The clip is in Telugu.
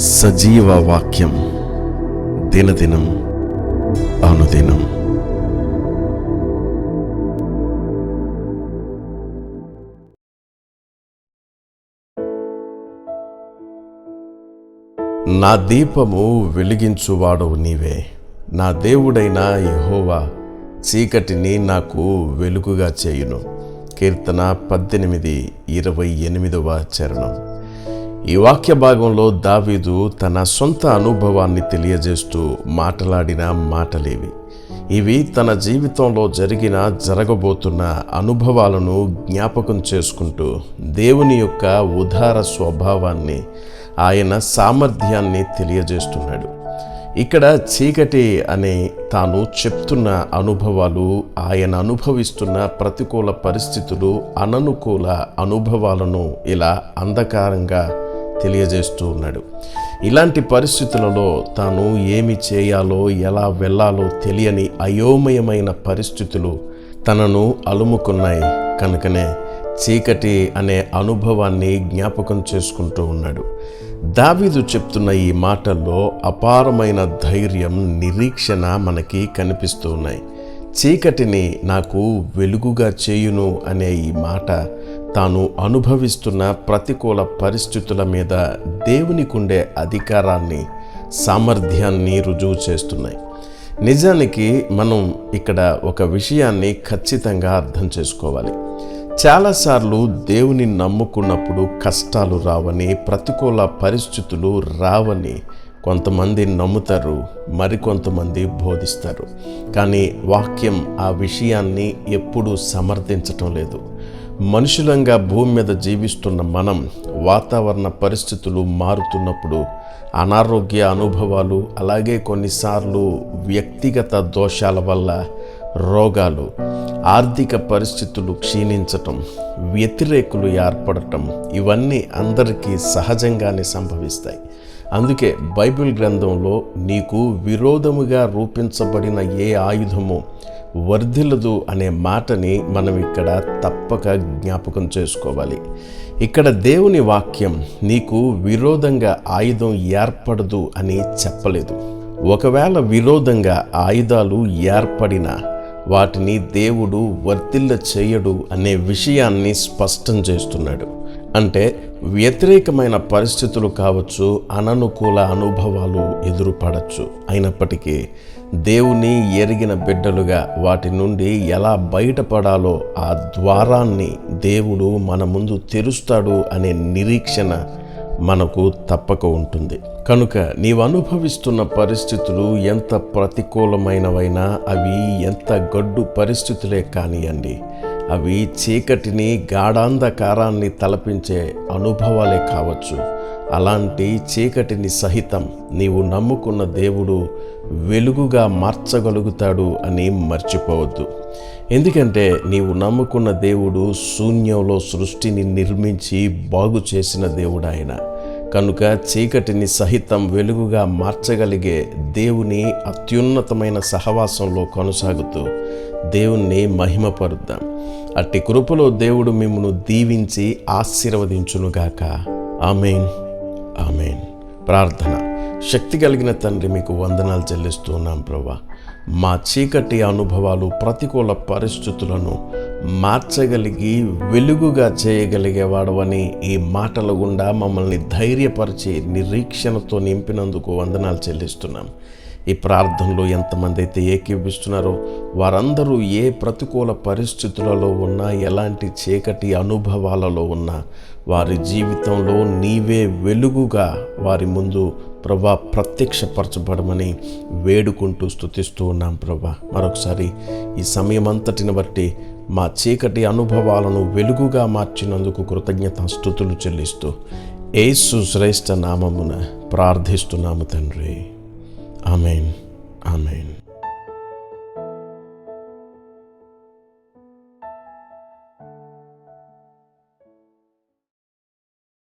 సజీవ వాక్యం దినదినం అనుదినం. నా దీపము వెలిగించువాడవు నీవే. నా దేవుడైన యహోవా చీకటిని నాకు వెలుగుగా చేయును. కీర్తన పద్దెనిమిది ఇరవై ఎనిమిదవ చరణం. ఈ వాక్య భాగంలో దావీదు తన సొంత అనుభవాన్ని తెలియజేస్తూ మాట్లాడిన మాటలేవి. ఇవి తన జీవితంలో జరిగిన జరగబోతున్న అనుభవాలను జ్ఞాపకం చేసుకుంటూ దేవుని యొక్క ఉదార స్వభావాన్ని ఆయన సామర్థ్యాన్ని తెలియజేస్తున్నాడు. ఇక్కడ చీకటి అనే తాను చెప్తున్న అనుభవాలు ఆయన అనుభవిస్తున్న ప్రతికూల పరిస్థితులు అననుకూల అనుభవాలను ఇలా అంధకారంగా తెలియజేస్తూ ఉన్నాడు. ఇలాంటి పరిస్థితులలో తాను ఏమి చేయాలో ఎలా వెళ్ళాలో తెలియని అయోమయమైన పరిస్థితులు తనను అలుముకున్నాయి. కనుకనే చీకటి అనే అనుభవాన్ని జ్ఞాపకం చేసుకుంటూ ఉన్నాడు. దావీదు చెప్తున్న ఈ మాటల్లో అపారమైన ధైర్యం నిరీక్షణ మనకి కనిపిస్తూ ఉన్నాయి. చీకటిని నాకు వెలుగుగా చేయును అనే ఈ మాట తాను అనుభవిస్తున్న ప్రతికూల పరిస్థితుల మీద దేవునికుండే అధికారాన్ని సామర్థ్యాన్ని రుజువు చేస్తున్నాయి. నిజానికి మనం ఇక్కడ ఒక విషయాన్ని ఖచ్చితంగా అర్థం చేసుకోవాలి. చాలాసార్లు దేవుని నమ్ముకున్నప్పుడు కష్టాలు రావని ప్రతికూల పరిస్థితులు రావని కొంతమంది నమ్ముతారు మరికొంతమంది బోధిస్తారు. కానీ వాక్యం ఆ విషయాన్ని ఎప్పుడూ సమర్థించటం లేదు. మనుషులంగా భూమి మీద జీవిస్తున్న మనం వాతావరణ పరిస్థితులు మారుతున్నప్పుడు అనారోగ్య అనుభవాలు అలాగే కొన్నిసార్లు వ్యక్తిగత దోషాల వల్ల రోగాలు ఆర్థిక పరిస్థితులు క్షీణించటం వ్యతిరేకులు ఏర్పడటం ఇవన్నీ అందరికీ సహజంగానే సంభవిస్తాయి. అందుకే బైబిల్ గ్రంథంలో నీకు విరోధముగా రూపించబడిన ఏ ఆయుధము వర్ధిల్లదు అనే మాటని మనం ఇక్కడ తప్పక జ్ఞాపకం చేసుకోవాలి. ఇక్కడ దేవుని వాక్యం నీకు విరోధంగా ఆయుధం ఏర్పడదు అని చెప్పలేదు. ఒకవేళ విరోధంగా ఆయుధాలు ఏర్పడినా వాటిని దేవుడు వర్తిల్ల చేయడు అనే విషయాన్ని స్పష్టం చేస్తున్నాడు. అంటే వ్యతిరేకమైన పరిస్థితులు కావచ్చు అననుకూల అనుభవాలు ఎదురుపడచ్చు. అయినప్పటికీ దేవుని ఎరిగిన బిడ్డలుగా వాటి నుండి ఎలా బయటపడాలో ఆ ద్వారాన్ని దేవుడు మన ముందు తెరుస్తాడు అనే నిరీక్షణ మనకు తప్పక ఉంటుంది. కనుక నీవు అనుభవిస్తున్న పరిస్థితులు ఎంత ప్రతికూలమైనవైనా అవి ఎంత గడ్డు పరిస్థితులే కానియండి అవి చీకటిని గాఢాంధకారాన్ని తలపించే అనుభవాలే కావచ్చు. అలాంటి చీకటిని సహితం నీవు నమ్ముకున్న దేవుడు వెలుగుగా మార్చగలుగుతాడు అని మర్చిపోవద్దు. ఎందుకంటే నీవు నమ్ముకున్న దేవుడు శూన్యంలో సృష్టిని నిర్మించి బాగు చేసిన దేవుడు ఆయన కనుక చీకటిని సహితం వెలుగుగా మార్చగలిగే దేవుని అత్యున్నతమైన సహవాసంలో కొనసాగుతూ దేవుణ్ణి మహిమపరుద్దాం. అట్టి కృపలో దేవుడు మిమ్మను దీవించి ఆశీర్వదించునుగాక. ఆమెన్. ఆమెన్. ప్రార్థన. శక్తి కలిగిన తండ్రి మీకు వందనాలు చెల్లిస్తున్నాం ప్రభా. మా చీకటి అనుభవాలు ప్రతికూల పరిస్థితులను మార్చగలిగి వెలుగుగా చేయగలిగేవాడవని ఈ మాటల గుండా మమ్మల్ని ధైర్యపరిచి నిరీక్షణతో నింపినందుకు వందనాలు చెల్లిస్తున్నాం. ఈ ప్రార్థనలో ఎంతమంది అయితే ఏకీపిస్తున్నారో వారందరూ ఏ ప్రతికూల పరిస్థితులలో ఉన్నా ఎలాంటి చీకటి అనుభవాలలో ఉన్నా వారి జీవితంలో నీవే వెలుగుగా వారి ముందు ప్రభా ప్రత్యక్షపరచబడమని వేడుకుంటూ స్థుతిస్తూ ఉన్నాం ప్రభా. మరొకసారి ఈ సమయం అంతటిని బట్టి మా చీకటి అనుభవాలను వెలుగుగా మార్చినందుకు కృతజ్ఞత స్థుతులు చెల్లిస్తూ ఏసు శ్రేష్ఠ నామమున ప్రార్థిస్తున్నాము తండ్రి. Amen amen